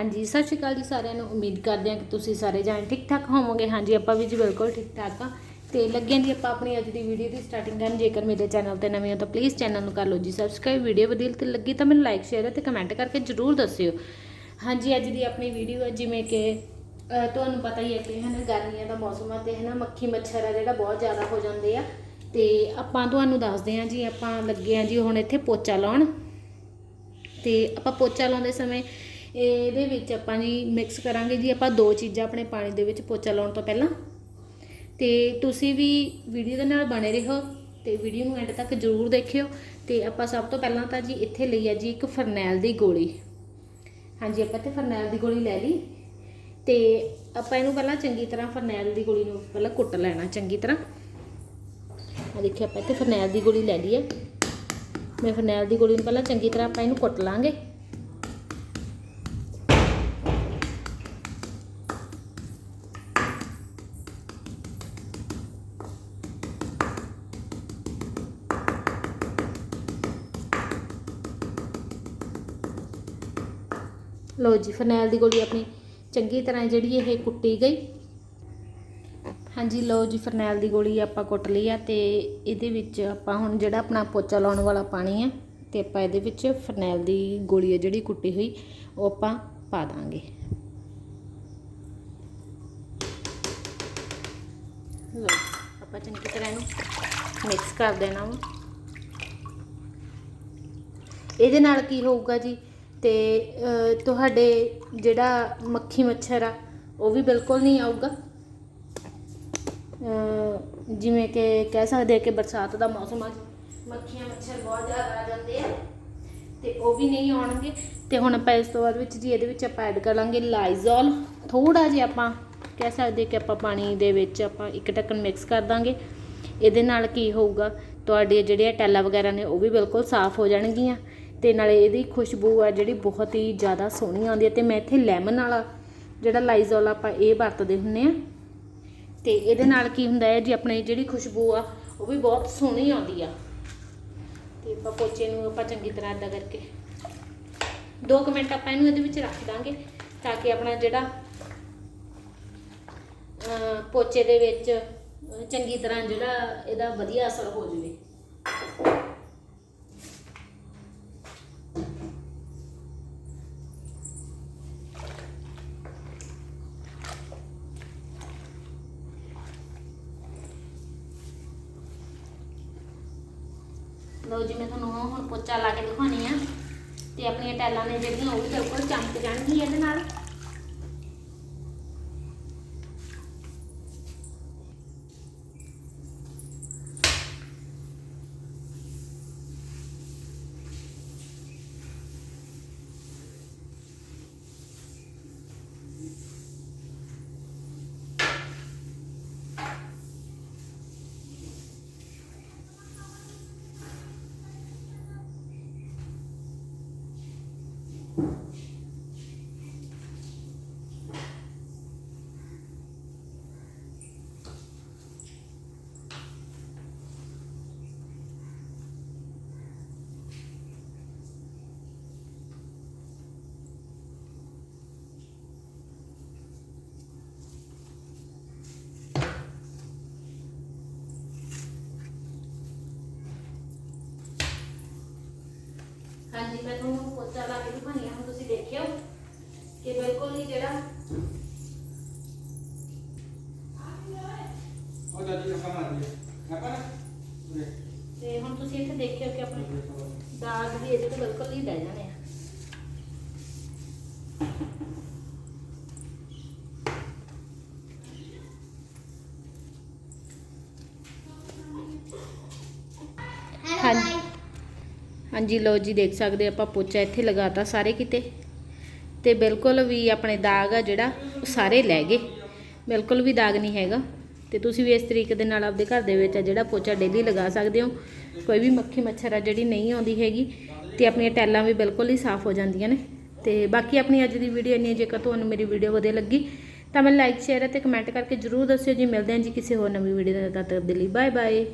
ਹਾਂਜੀ, ਸਤਿ ਸ਼੍ਰੀ ਅਕਾਲ ਜੀ ਸਾਰਿਆਂ ਨੂੰ। ਉਮੀਦ ਕਰਦੇ ਹਾਂ ਕਿ ਤੁਸੀਂ ਸਾਰੇ ਜਾਣ ਠੀਕ ਠਾਕ ਹੋਵੋਗੇ। ਹਾਂਜੀ, ਆਪਾਂ ਵੀ ਜੀ ਬਿਲਕੁਲ ਠੀਕ ਠਾਕ ਆ। ਤੇ ਲੱਗੇ ਹਾਂ ਜੀ ਆਪਾਂ ਆਪਣੀ ਅੱਜ ਦੀ ਵੀਡੀਓ ਦੀ ਸਟਾਰਟਿੰਗ ਕਰਨ। ਜੇਕਰ ਮੇਰੇ ਚੈਨਲ ਤੇ ਨਵੇਂ ਹੋ ਤਾਂ ਪਲੀਜ਼ ਚੈਨਲ ਨੂੰ ਕਰ ਲਓ ਜੀ ਸਬਸਕ੍ਰਾਈਬ ਵੀਡੀਓ ਵਧੀਆ ਤੇ ਲੱਗੀ ਤਾਂ ਮੈਨੂੰ ਲਾਈਕ ਸ਼ੇਅਰ ਅਤੇ ਕਮੈਂਟ ਕਰਕੇ ਜਰੂਰ ਦੱਸਿਓ। ਹਾਂਜੀ, ਅੱਜ ਦੀ ਆਪਣੀ ਵੀਡੀਓ ਹੈ ਜਿਵੇਂ ਕਿ ਤੁਹਾਨੂੰ ਪਤਾ ਹੀ ਹੈ ਕਿ ਹਨਾ, ਗਰਮੀਆਂ ਦਾ ਮੌਸਮ ਆ ਤੇ ਹਨਾ, ਮੱਖੀ ਮੱਛਰ ਆ ਜਿਹੜਾ ਬਹੁਤ ਜ਼ਿਆਦਾ ਹੋ ਜਾਂਦੇ ਆ। ਤੇ ਆਪਾਂ ਤੁਹਾਨੂੰ ਦੱਸਦੇ ਹਾਂ ਜੀ, ਆਪਾਂ ਲੱਗੇ ਹਾਂ ਜੀ ਹੁਣ ਇੱਥੇ ਪੋਚਾ ਲਾਉਣ। ਤੇ ਆਪਾਂ ਪੋਚਾ ਲਾਉਂਦੇ ਸਮੇਂ ਇਹਦੇ ਵਿੱਚ ਆਪਾਂ ਜੀ ਮਿਕਸ ਕਰਾਂਗੇ ਜੀ, ਆਪਾਂ ਦੋ ਚੀਜ਼ਾਂ ਆਪਣੇ ਪਾਣੀ ਦੇ ਵਿੱਚ ਪੋਚਾ ਲਾਉਣ ਤੋਂ ਪਹਿਲਾਂ। ਤੇ ਤੁਸੀਂ ਵੀ ਵੀਡੀਓ ਦੇ ਨਾਲ ਬਣੇ ਰਹੋ ਤੇ ਵੀਡੀਓ ਨੂੰ ਐਂਡ ਤੱਕ ਜ਼ਰੂਰ ਦੇਖਿਓ। ਤੇ ਆਪਾਂ ਸਭ ਤੋਂ ਪਹਿਲਾਂ ਤਾਂ ਜੀ ਇੱਥੇ ਲਈ ਆ ਜੀ ਇੱਕ ਫਰਨੈਲ ਦੀ ਗੋਲੀ। ਹਾਂਜੀ, ਆਪਾਂ ਤੇ ਫਰਨੈਲ ਦੀ ਗੋਲੀ ਲੈ ਲਈ। ਤੇ ਆਪਾਂ ਇਹਨੂੰ ਪਹਿਲਾਂ ਚੰਗੀ ਤਰ੍ਹਾਂ ਫਰਨੈਲ ਦੀ ਗੋਲੀ ਨੂੰ ਪਹਿਲਾਂ ਕੁੱਟ ਲੈਣਾ ਚੰਗੀ ਤਰ੍ਹਾਂ। ਆ ਦੇਖਿਓ, ਆਪਾਂ ਇੱਥੇ ਫਰਨੈਲ ਦੀ ਗੋਲੀ ਲੈ ਲਈ ਹੈ। ਮੈਂ ਫਰਨੈਲ ਦੀ ਗੋਲੀ ਨੂੰ ਪਹਿਲਾਂ ਚੰਗੀ ਤਰ੍ਹਾਂ ਆਪਾਂ ਇਹਨੂੰ ਕੁੱਟ ਲਾਂਗੇ। ਲਓ ਜੀ ਫਰਨੈਲ ਦੀ ਗੋਲੀ ਆਪਣੀ ਚੰਗੀ ਤਰ੍ਹਾਂ ਜਿਹੜੀ ਇਹ ਕੁੱਟੀ ਗਈ। ਹਾਂਜੀ, ਲਓ ਜੀ ਫਰਨੈਲ ਦੀ ਗੋਲੀ ਆਪਾਂ ਕੁੱਟ ਲਈ ਆ ਤੇ ਇਹਦੇ ਵਿੱਚ ਆਪਾਂ ਹੁਣ ਜਿਹੜਾ ਆਪਣਾ ਪੋਚਾ ਲਾਉਣ ਵਾਲਾ ਪਾਣੀ ਆ ਤੇ ਆਪਾਂ ਇਹਦੇ ਵਿੱਚ ਫਰਨੈਲ ਦੀ ਗੋਲੀ ਆ ਜਿਹੜੀ ਕੁੱਟੀ ਹੋਈ, ਉਹ ਆਪਾਂ ਪਾ ਦਾਂਗੇ। ਲਓ, ਆਪਾਂ ਚੰਗੀ ਤਰ੍ਹਾਂ ਇਹਨੂੰ ਮਿਕਸ ਕਰ ਦੇਣਾ ਵਾ। ਇਹਦੇ ਨਾਲ ਕੀ ਹੋਊਗਾ ਜੀ? ਅਤੇ ਤੁਹਾਡੇ ਜਿਹੜਾ ਮੱਖੀ ਮੱਛਰ ਆ, ਉਹ ਵੀ ਬਿਲਕੁਲ ਨਹੀਂ ਆਊਗਾ। ਜਿਵੇਂ ਕਿ ਕਹਿ ਸਕਦੇ ਆ ਕਿ ਬਰਸਾਤ ਦਾ ਮੌਸਮ ਆ, ਮੱਖੀਆਂ ਮੱਛਰ ਬਹੁਤ ਜ਼ਿਆਦਾ ਆ ਜਾਂਦੇ ਆ, ਤੇ ਉਹ ਵੀ ਨਹੀਂ ਆਉਣਗੇ। ਤੇ ਹੁਣ ਆਪਾਂ ਇਸ ਤੋਂ ਬਾਅਦ ਵਿੱਚ ਜੀ, ਇਹਦੇ ਵਿੱਚ ਆਪਾਂ ਐਡ ਕਰ ਕਰਾਂਗੇ ਲਾਈਜ਼ੋਲ ਥੋੜਾ ਜਿਹਾ ਆਪਾਂ ਕਹਿ ਸਕਦੇ ਕਿ ਆਪਾਂ ਪਾਣੀ ਦੇ ਵਿੱਚ ਆਪਾਂ ਇੱਕ ਢੱਕਣ ਮਿਕਸ ਕਰ ਦਾਂਗੇ। ਇਹਦੇ ਨਾਲ ਕੀ ਹੋਊਗਾ, ਤੁਹਾਡੇ ਜਿਹੜੇ ਟੈਲਾ ਵਗੈਰਾ ਨੇ, ਉਹ ਵੀ ਬਿਲਕੁਲ ਸਾਫ਼ ਹੋ ਜਾਣਗੀਆਂ। ਅਤੇ ਨਾਲੇ ਇਹਦੀ ਖੁਸ਼ਬੂ ਆ ਜਿਹੜੀ ਬਹੁਤ ਹੀ ਜ਼ਿਆਦਾ ਸੋਹਣੀ ਆਉਂਦੀ ਹੈ ਅਤੇ ਮੈਂ ਇੱਥੇ ਲੈਮਨ ਵਾਲਾ ਜਿਹੜਾ ਲਾਈਜ਼ੋਲ ਆਪਾਂ ਇਹ ਵਰਤਦੇ ਹੁੰਨੇ ਆ ਤੇ ਇਹਦੇ ਨਾਲ ਕੀ ਹੁੰਦਾ ਹੈ ਜੀ, ਆਪਣੀ ਜਿਹੜੀ ਖੁਸ਼ਬੂ ਆ, ਉਹ ਵੀ ਬਹੁਤ ਸੋਹਣੀ ਆਉਂਦੀ ਆ। ਤੇ ਆਪਾਂ ਪੋਚੇ ਨੂੰ ਆਪਾਂ ਚੰਗੀ ਤਰ੍ਹਾਂ ਇਦਾਂ ਕਰਕੇ 2 ਮਿੰਟ ਆਪਾਂ ਇਹਨੂੰ ਇਹਦੇ ਵਿੱਚ ਰੱਖ ਦਾਂਗੇ ਤਾਂ ਕਿ ਆਪਣਾ ਜਿਹੜਾ ਪੋਚੇ ਦੇ ਵਿੱਚ ਚੰਗੀ ਤਰ੍ਹਾਂ ਜਿਹੜਾ ਇਹਦਾ ਵਧੀਆ ਅਸਰ ਹੋ ਜਾਵੇ। ਲਓ ਜੀ, ਮੈਂ ਤੁਹਾਨੂੰ ਹੁਣ ਪੋਚਾ ਲਾ ਕੇ ਦਿਖਾਉਣੀ ਆ ਤੇ ਆਪਣੀਆਂ ਟੈਲਾਂ ਨੇ ਜਿਹੜੀਆਂ ਉਹ ਵੀ ਬਿਲਕੁਲ ਚਮਕ ਜਾਣਗੀਆਂ ਇਹਦੇ ਨਾਲ। ਹਾਂਜੀ ਮੈਂ ਤੁਹਾਨੂੰ ਪੋਚਾ ਲਾ ਕੇ ਦਿਖਾਉਣੀ ਆ ਹੁਣ ਤੁਸੀਂ ਦੇਖਿਓ ਕਿ ਬਿਲਕੁਲ ਹੀ ਜਿਹੜਾ ਉਹ ਦਾਦੀ ਨੂੰ ਕਮਾ ਰਹੀ ਹੈ ਆਪਾਂ ਨਾ ਉਰੇ ਤੇ ਹੁਣ ਤੁਸੀਂ ਇੱਥੇ ਦੇਖਿਓ ਕਿ ਆਪਣੇ ਦਾਗ ਵੀ ਇਹਦੇ ਤੇ ਬਿਲਕੁਲ ਹੀ ਰਹਿ ਜਾਣੇ ਆ। ਹਾਂਜੀ। ਹਾਂਜੀ ਲੋ ਜੀ ਦੇਖ ਸਕਦੇ ਆਪਾਂ ਪੋਚਾ ਇੱਥੇ ਲਗਾਤਾ ਸਾਰੇ ਕਿਤੇ। ਤੇ ਬਿਲਕੁਲ ਵੀ ਆਪਣੇ ਦਾਗ ਆ ਜਿਹੜਾ ਉਹ ਸਾਰੇ ਲੈ ਗਏ। ਬਿਲਕੁਲ ਵੀ ਦਾਗ ਨਹੀਂ ਹੈਗਾ। ਤੇ ਤੁਸੀਂ ਵੀ ਇਸ ਤਰੀਕੇ ਦੇ ਨਾਲ ਆਪਦੇ ਘਰ ਦੇ ਵਿੱਚ ਆ ਜਿਹੜਾ ਪੋਚਾ ਡੇਲੀ ਲਗਾ ਸਕਦੇ ਹੋ। ਕੋਈ ਵੀ ਮੱਖੀ ਮੱਛਰ ਆ ਜਿਹੜੀ ਨਹੀਂ ਆਉਂਦੀ ਹੈਗੀ ਤੇ ਆਪਣੀਆਂ ਟੈਲਾਂ ਵੀ ਬਿਲਕੁਲ ਹੀ ਸਾਫ਼ ਹੋ ਜਾਂਦੀਆਂ ਨੇ। ਤੇ ਬਾਕੀ ਆਪਣੀ ਅੱਜ ਦੀ ਵੀਡੀਓ ਇੰਨੀ ਜੇਕਰ ਤੁਹਾਨੂੰ ਮੇਰੀ ਵੀਡੀਓ ਵਧੀਆ ਲੱਗੀ ਤਾਂ ਮੈਨੂੰ ਲਾਈਕ ਸ਼ੇਅਰ ਅਤੇ ਕਮੈਂਟ ਕਰਕੇ ਜਰੂਰ ਦੱਸਿਓ ਜੀ। ਮਿਲਦੇ ਹਾਂ ਜੀ ਕਿਸੇ ਹੋਰ ਨਵੀਂ ਵੀਡੀਓ ਦੇ ਤੱਕ ਦੇ ਲਈ। Bye bye